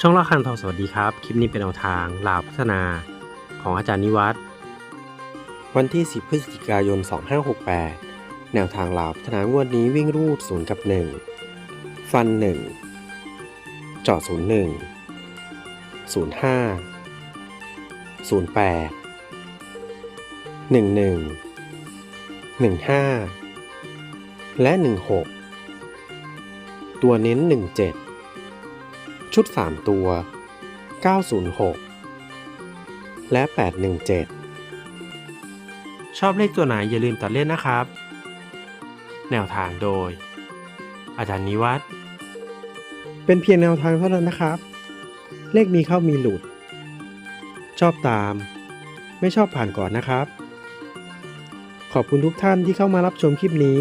ช่องละคันทองสวัสดีครับ คลิปนี้เป็นแนวทางลาวพัฒนาของอาจารย์นิวัฒน์วันที่ 10 พฤศจิกายน 2568 แนวทางลาวพัฒนางวดนี้วิ่งรูด0กับ 1 ฟัน 1จาะ01 05 08 11 15 และ 16 ตัวเน้น 17 ชุด 3 ตัว 906 และ 817 ชอบเลขตัวไหนอย่าลืมตัดเล่นนะครับ แนวทางโดย อาจารย์นิวัฒน์เป็นเพียงแนวทางเท่านั้นนะครับ เลขมีเข้ามีหลุด ชอบตาม ไม่ชอบผ่านก่อนนะครับ ขอบคุณทุกท่านที่เข้ามารับชมคลิปนี้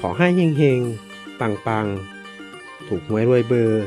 ขอให้เฮงๆ ปังๆ ถูกหวยรวยเบอร์